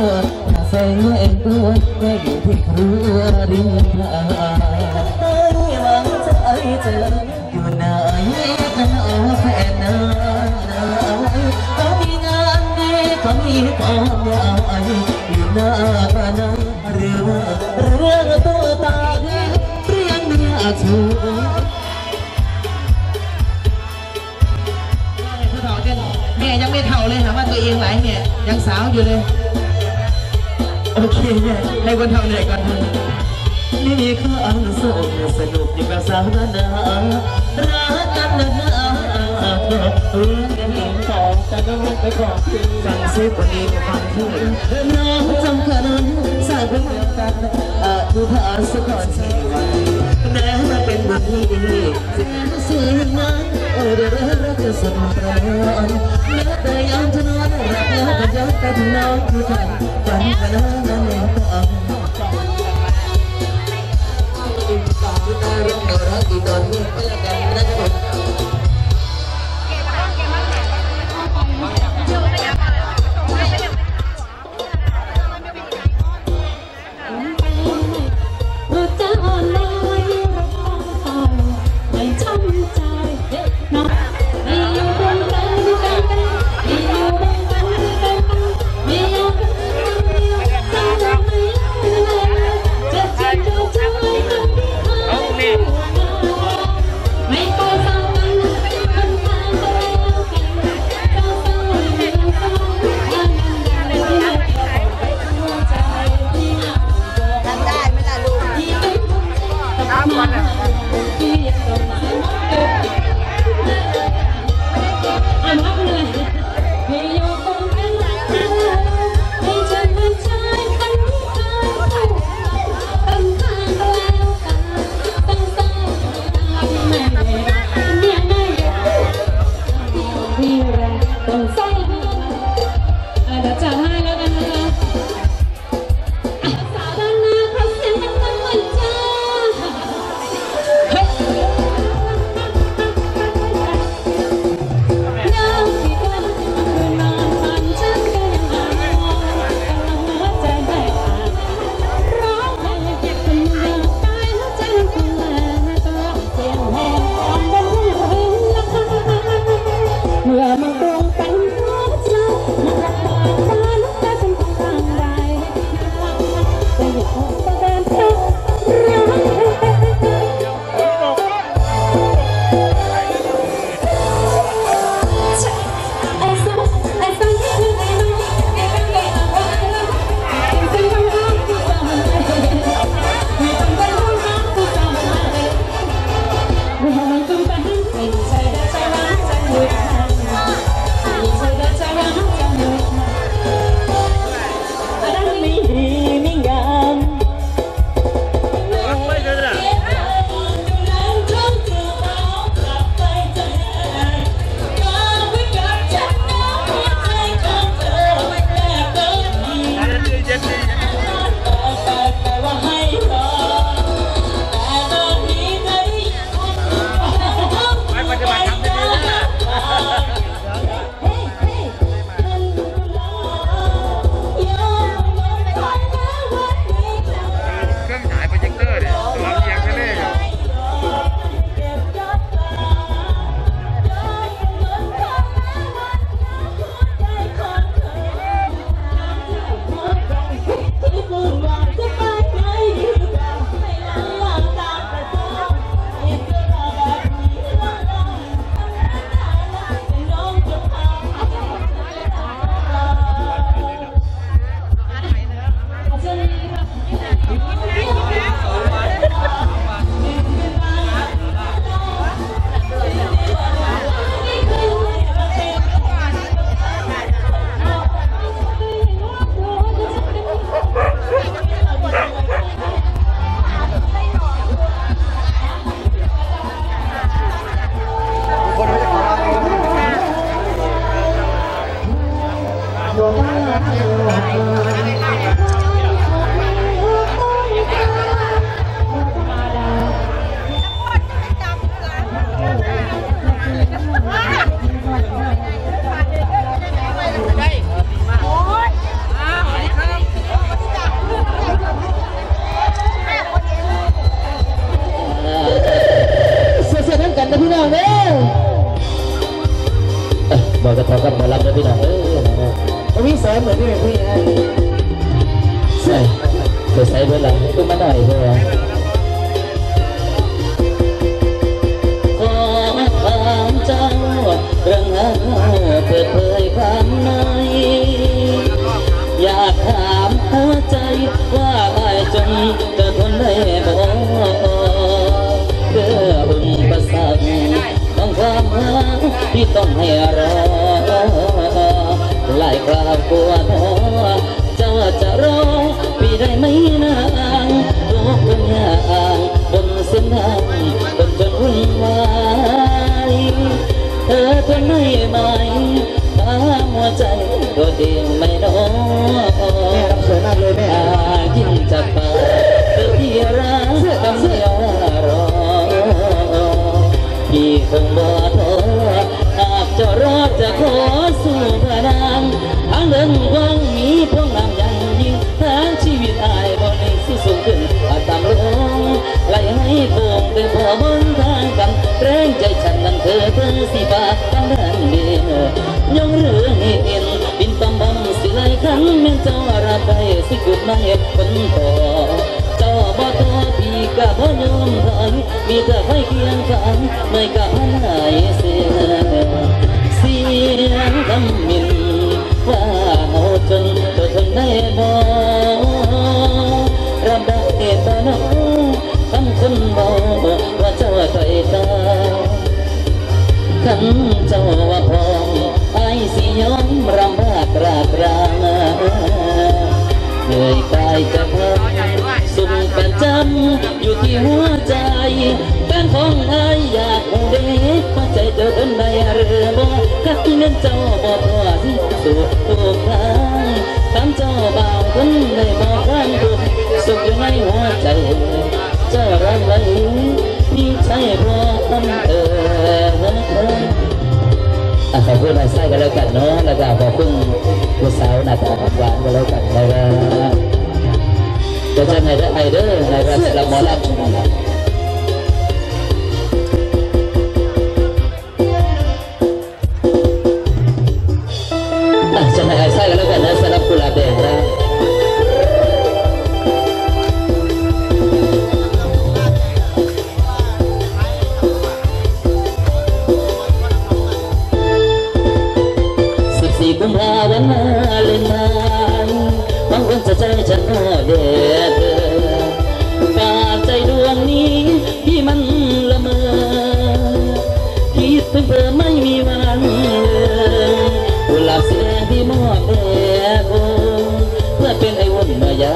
มัวถ้าแสงเอ็นตัวก็อยู่ที่ครัวริมทางไม่หวังจะไอเจออยู่ไหนกันเอาแฟนนาเขามีงานดีเขามีความยาวไออยู่หน้าหน้าเรื่องเรื่องตัวตาเรื่องไม่อยากสู้ผู้เฒ่าเจ้าแม่ยังไม่เฒ่าเลยหาว่าตัวเองหลเนี่ยยังสาวอยู่เลย โอเคเนี่ยให้คนเฒ่าเหนื่อยก่อนนี่มีข้าวสนุกสนุกอยู่กับสาวนานารักกันนะนะเรื่องกันเองของแต่ก็ไม่ไปขอคือฟังซิคนนี้มาฟังที่น้องจำกันสายเป็นเดียวกันอธิษฐานสักก่อนสิวันแม้มาเป็นบุญที่ดีสิ่งนั้นโอ้เดี๋ยวรักจะสมประนแม้แต่ยามจะนอนรัก แล้วก็ย้อนไปถึงน้องคือกันฝันกันนั้นเองต้อง kita ring dora di doni dan dan บอกจะพอกันหมอลำด้วยพี่น้องเออ นะครับวันนี้สอนเหมือนที่เป็นพี่นะใช่เคยใส่เบอร์หลังขึ้นมาหน่อยเพื่อขอถามเจ้าเรื่องราเปิดเผยความในอยากถามหัวใจว่าอายจนจะทนได้บ่เพื่ออุปสรรคของความรักที่ต้องให้รอ กล้าวกลัวท้อเจ้าจะรอพี่ได้ไหมนางทุกคนอย่า เดินว้างมีพวงงามยังยิ่งทางชีวิตอายบ่ในสิสูงขึ้นอาตามลงไหลให้โป่งเป็นพอบนทางกันแรงใจฉันนั้นเธอเธอสิบาทางด้านเดียวยงเรือให้เห็นบินตอมบอมสิไหลขันแม่นเจ้ารับได้สิกุดมาเห็ดคนต่อเจ้าบ่ตัวพี่ก็บ่ยอมถอยมีแต่ไฟเคียงข้างไม่กล้าหายเสียเสียงคำมิน ว่าเอาจนจะทนได้บ่รับได้ต่น้องคำคนบอกว่าเจ้าใจตายขันเจ้าว่าพองไอ้สิยอมรำบากรากรางเหนื่อยกายจะพอสุขประจำอยู่ที่หัวใจแฟนของไอ้อยากหูเด็กหัวใจเจอคนใดหรือบ่กัดที่เน้นเจ้าบ่พอที่สุดทุกทางถามเจ้าบ่าวคนได้บอกความทุขสุขอยู่ในหัวใจ เจ้ารักไหลพี่ใช่เพราะอำเภออะขอบคุณนายไส้กันแล้วกันเนาะแล้วก็ขอบคุณผู้สาวหน้าตาหวานกันแล้วกันแล้วก็เดี๋ยวจะให้ได้ไอเดอร์ในรัศมีหมอลำ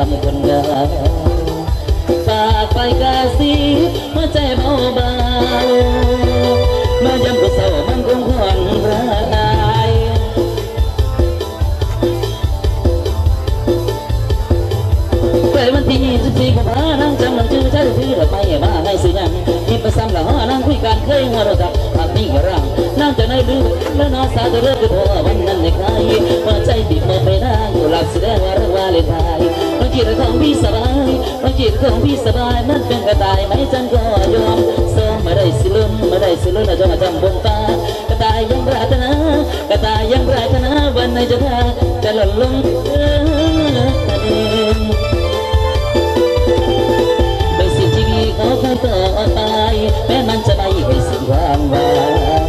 ามคนงามฝากไปกาสีหัวใจเบาเบามายามผู้เศร้ามันคงผ่อนคลายเปิดวันที่24กุมภานั่งจำหลังชื่อใช้ถือดอกไม้มาให้สิยังมีประสามหลังนั่งคุยกันเคยหัวเราจักภาพนี้ก็ร่างนั่งจะในลืมแล้วนอสาจะเลิกก็พอวันนั้นในใครหัวใจบีบมอไปนั่งอยู่หลับแสดงว่ารักวาเลยทย จิตของพี่สบายน้องจิตของพี่สบายมันเป็นกระต่ายไหมจันก็ยอมซ้อมมาได้สิลุ่มมาได้สิลุ่มนะจะมาจำบนฟ้ากระต่ายยังปรารถนากระต่ายยังปรารถนาวันไหนจะพาจะหล่นลงเออเป็นสิ่งที่มีเขาคงต่อไปแม้มันจะไม่ให้สิ่งว่างวาง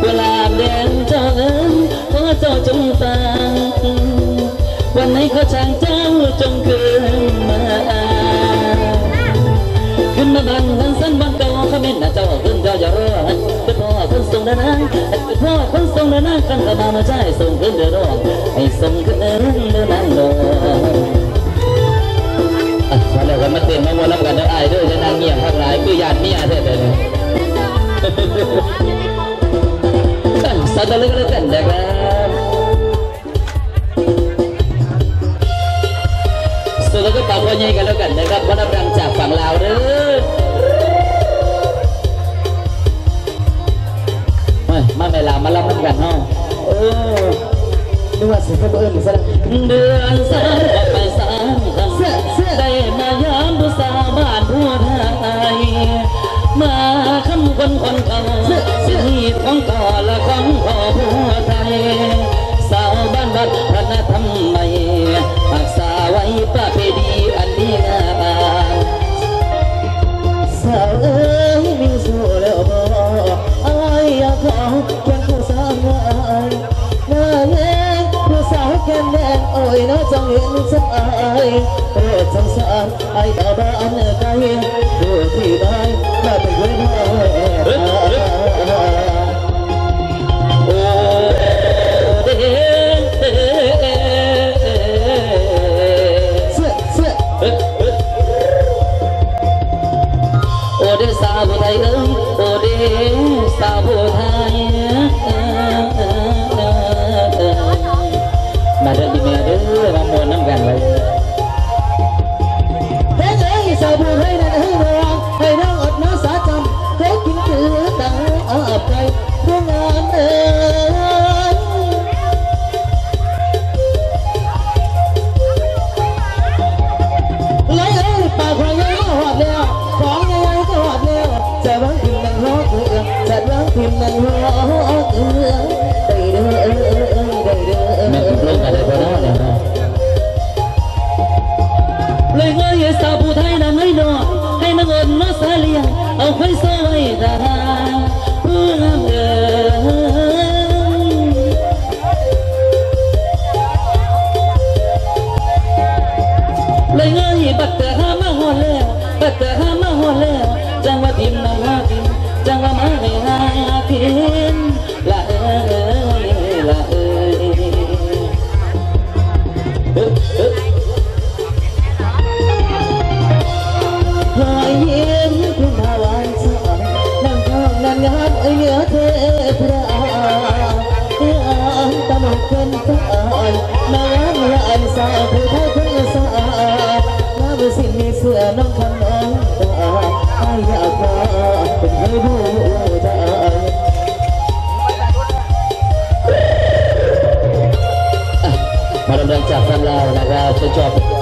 เวลาแดงเจ้าเอิญขอเจ้าจงฟังวันไหนเขาช่างเจ้า พ่อคนส่งเดินทางกันก็มามาใช่ส่งขึ้นเดินรอให้ส่งขึ้นเดินเดินนั่งรออะมาแล้วกันมาเต้นมาวนรับกันเด้ออายด้อจะนั่งเงียบทั้งหลายคือญาติเมียแท้ๆเลยสัตว์ตะลึกแล้วกันนะครับสุดแล้วก็ปากวันใหญ่กันแล้วกันนะครับวันรับรังจากฝั่งลาวเด้อ มาไมาเวลามารันกันเฮาเออนึกว่าสิเพิ่นเอิ้นเดือนสารไปสามเสื้อเสื้อได้มายามดูสาวบ้านผู้ไทยมาคำคนคนเก่าสิ่งของก่อและของก่อผู้ไทยสาวบ้านวัดพระนธรรมใหม่รักษาไว้ป้าเพณีอันดีงา khảo quen cô sao ngại ngờ nghe cô sao khen đen ôi nó trong hiện rất ai. Ở trong sợ ai đã ba ăn cay đùa thì bay mà mình quên Odessa, Odessa, Odessa, Odessa, 我会送你 นนางเมื่อันสาผู้ไทยเพิ่งสาน้าบุสิมีเสือน้องคำน้องตาไม่อยากมาเป็นให้ดูใจมาดำเนิจากฟันลาวนะครับจะจบ